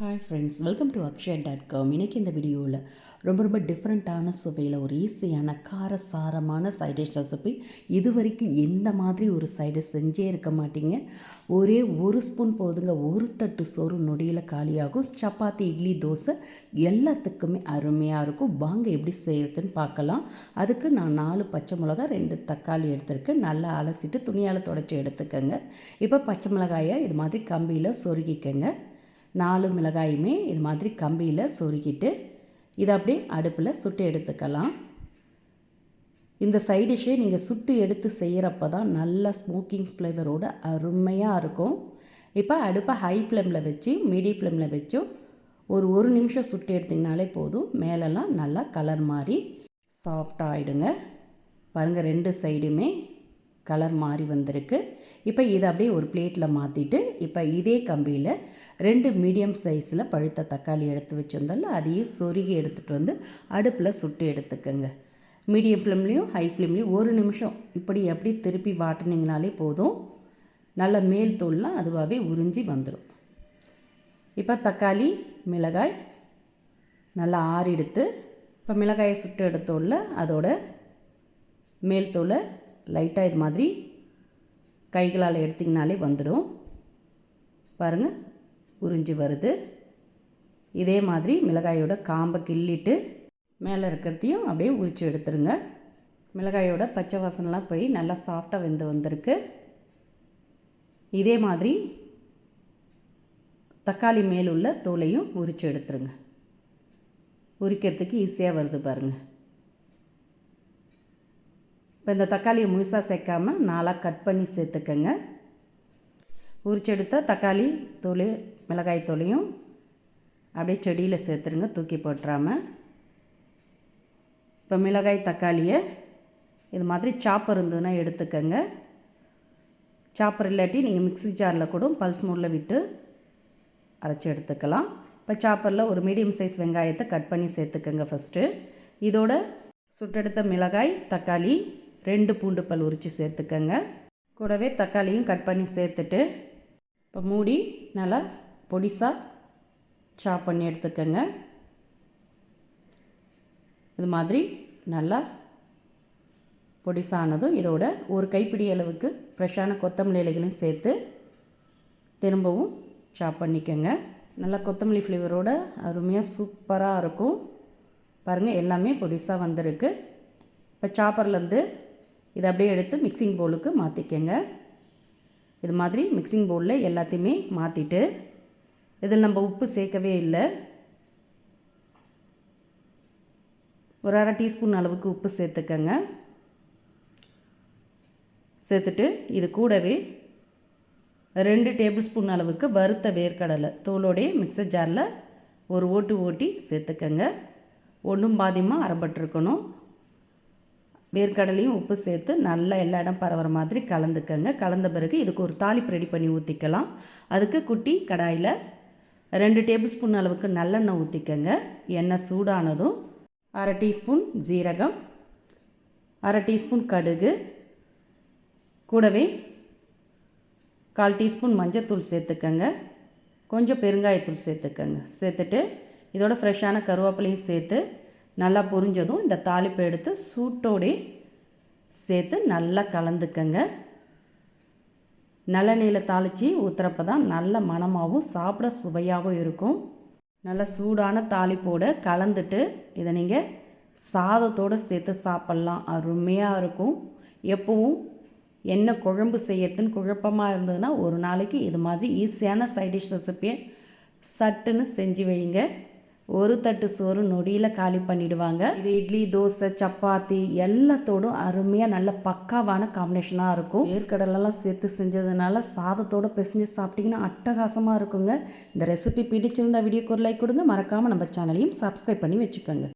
Hi friends welcome to Akshaya dot com இன்றைக்கி இந்த வீடியோவில் ரொம்ப ரொம்ப டிஃப்ரெண்ட்டான சுவையில் ஒரு ஈஸியான காரசாரமான சைடிஷ் ரெசிபி இது வரைக்கும் எந்த மாதிரி ஒரு சைடிஷ் செஞ்சே இருக்க மாட்டீங்க. ஒரே ஒரு ஸ்பூன் போதுங்க ஒரு தட்டு சோறு நொடியில் காலியாகும். சப்பாத்தி இட்லி தோசை எல்லாத்துக்குமே அருமையாக இருக்கும். வாங்க எப்படி செய்கிறதுன்னு பார்க்கலாம். அதுக்கு நான் நாலு பச்சை மிளகா ரெண்டு தக்காளி எடுத்துருக்கேன். நல்லா அலசிட்டு துணியால் தொடச்சி எடுத்துக்கோங்க. இப்போ பச்சை மிளகாயை இது மாதிரி கம்பியில் சொருகிக்கங்க. நாலு மிளகாயுமே இது மாதிரி கம்பியில் சொருக்கிட்டு இதை அப்படியே அடுப்பில் சுட்டு எடுத்துக்கலாம். இந்த சைடிஷ்ஷே நீங்கள் சுட்டு எடுத்து செய்கிறப்ப தான் நல்ல ஸ்மோக்கிங் ஃப்ளேவரோட அருமையாக இருக்கும். இப்போ அடுப்பை ஹை ஃப்ளேமில் வச்சு மீடியம் ஃப்ளேமில் வச்சும் ஒரு ஒரு நிமிஷம் சுட்டு எடுத்திங்கனாலே போதும். மேலெல்லாம் நல்லா கலர் மாதிரி சாஃப்டாக ஆகிடுங்க பாருங்கள் ரெண்டு சைடுமே கலர் மாறி வந்திருக்கு. இப்போ இதை அப்படியே ஒரு பிளேட்டில் மாற்றிட்டு இப்போ இதே கம்பியில் ரெண்டு மீடியம் சைஸில் பழுத்த தக்காளி எடுத்து வச்சுருந்தாலும் அதையும் சொருகி எடுத்துகிட்டு வந்து அடுப்பில் சுட்டு எடுத்துக்கோங்க. மீடியம் ஃப்ளேம்லேயும் ஹை ஃப்ளேம்லேயும் ஒரு நிமிஷம் இப்படி எப்படி திருப்பி வாட்டினீங்கனாலே போதும். நல்ல மேல் தோல்லாம் அதுவாகவே உறிஞ்சி வந்துடும் இப்போ தக்காளி மிளகாய் நல்லா ஆறிடுத்து இப்போ மிளகாயை சுட்டு எடுத்தோல்ல அதோட மேல் தோலை லைட்டாக இது மாதிரி கைகளால் எடுத்திங்கனாலே வந்துடும். பாருங்கள் உறிஞ்சி வருது. இதே மாதிரி மிளகாயோட காம்பை கிள்ளிட்டு மேலே இருக்கிறதையும் அப்படியே உரித்து எடுத்துருங்க. மிளகாயோட பச்சை வாசனெலாம் போய் நல்லா சாஃப்டாக வெந்து வந்திருக்கு. இதே மாதிரி தக்காளி மேலுள்ள தோலையும் உரித்து எடுத்துருங்க. உரிக்கிறதுக்கு ஈஸியாக வருது பாருங்கள் இப்போ இந்த தக்காளியை முழுசாக சேர்க்காமல் நாளாக கட் பண்ணி சேர்த்துக்கங்க. உரிச்செடுத்த தக்காளி தூள் மிளகாய் தூளையும் அப்படியே செடியில் சேர்த்துருங்க தூக்கி போட்டுறாமல் இப்போ மிளகாய் தக்காளியை இது மாதிரி சாப்பர் இருந்ததுன்னா எடுத்துக்கங்க. சாப்பர் இல்லாட்டி நீங்கள் மிக்ஸி ஜாரில் கூட பல்ஸ் மூடில் விட்டு அரைச்சி எடுத்துக்கலாம். இப்போ சாப்பரில் ஒரு மீடியம் சைஸ் வெங்காயத்தை கட் பண்ணி சேர்த்துக்கங்க ஃபஸ்ட்டு இதோட சுட்டெடுத்த மிளகாய் தக்காளி ரெண்டு பூண்டு பல் உரித்து சேர்த்துக்கங்க. கூடவே தக்காளியும் கட் பண்ணி சேர்த்துட்டு இப்போ மூடி நல்லா பொடிசாக சாப் பண்ணி எடுத்துக்கோங்க. இது மாதிரி நல்லா பொடிசானதும் இதோட ஒரு கைப்பிடி அளவுக்கு ஃப்ரெஷ்ஷான கொத்தமல்லி இலைகளையும் சேர்த்து திரும்பவும் சாப் பண்ணிக்கோங்க. நல்லா கொத்தமல்லி ஃப்ளேவரோட அருமையாக சூப்பராக இருக்கும். பாருங்கள் எல்லாமே பொடிசாக வந்திருக்கு. இப்போ சாப்பர்லேருந்து இதை அப்படியே எடுத்து மிக்சிங் பவுலுக்கு மாற்றிக்கங்க இது மாதிரி மிக்சிங் பவுலில் எல்லாத்தையுமே மாற்றிட்டு இதில் நம்ம உப்பு சேர்க்கவே இல்லை. ஒரு அரை டீஸ்பூன் அளவுக்கு உப்பு சேர்த்துக்கங்க. சேர்த்துட்டு இது கூடவே ரெண்டு டேபிள் ஸ்பூன் அளவுக்கு வறுத்த வேர்க்கடலை தோலோடைய மிக்சர் ஜாரில் ஒரு ஓட்டு ஓட்டி சேர்த்துக்கங்க. ஒன்றும் பாதியமாக அரைப்பட்டிருக்கணும். வேர்க்கடலையும் உப்பு சேர்த்து நல்லா எல்லா இடம் பரவுற மாதிரி கலந்துக்கங்க. கலந்த பிறகு இதுக்கு ஒரு தாளிப்பு ரெடி பண்ணி ஊற்றிக்கலாம் அதுக்கு குட்டி கடாயில் ரெண்டு டேபிள் ஸ்பூன் அளவுக்கு நல்லெண்ணெய் ஊற்றிக்கங்க எண்ணெய் சூடானதும் அரை டீஸ்பூன் ஜீரகம் அரை டீஸ்பூன் கடுகு கூடவே கால் டீஸ்பூன் மஞ்சத்தூள் சேர்த்துக்கங்க. கொஞ்சம் பெருங்காயத்தூள் சேர்த்துக்கங்க. சேர்த்துட்டு இதோட ஃப்ரெஷ்ஷான கருவேப்பிலையும் சேர்த்து நல்லா புரிஞ்சதும் இந்த தாளிப்பை எடுத்து சூட்டோடே சேர்த்து நல்லா கலந்துக்கங்க. நல்லெண்ணெயில் தாளித்து ஊற்றுறப்ப தான் நல்ல மணமாகவும் சாப்பிட சுவையாகவும் இருக்கும். நல்ல சூடான தாளிப்போடு கலந்துட்டு இதை நீங்கள் சாதத்தோடு சேர்த்து சாப்பிட்லாம். அருமையாக இருக்கும். எப்பவும் என்ன குழம்பு செய்யறதுன்னு குழப்பமாக இருந்ததுன்னா ஒரு நாளைக்கு இது மாதிரி ஈஸியான சைடிஷ் ரெசிப்பியை சட்டுன்னு செஞ்சு வைங்க. ஒரு தட்டு சோறு நொடியில் காலி பண்ணிவிடுவாங்க இது இட்லி தோசை சப்பாத்தி எல்லாத்தோடும் அருமையாக நல்ல பக்காவான காம்பினேஷனாக இருக்கும். வேர்க்கடலெல்லாம் சேர்த்து செஞ்சதுனால சாதத்தோடு பிசைஞ்சு சாப்பிட்டிங்கன்னா அட்டகாசமாக இருக்குங்க. இந்த ரெசிபி பிடிச்சிருந்தா வீடியோக்கு ஒரு லைக் கொடுங்க. மறக்காமல் நம்ம சேனலையும் சப்ஸ்கிரைப் பண்ணி வச்சுக்கோங்க.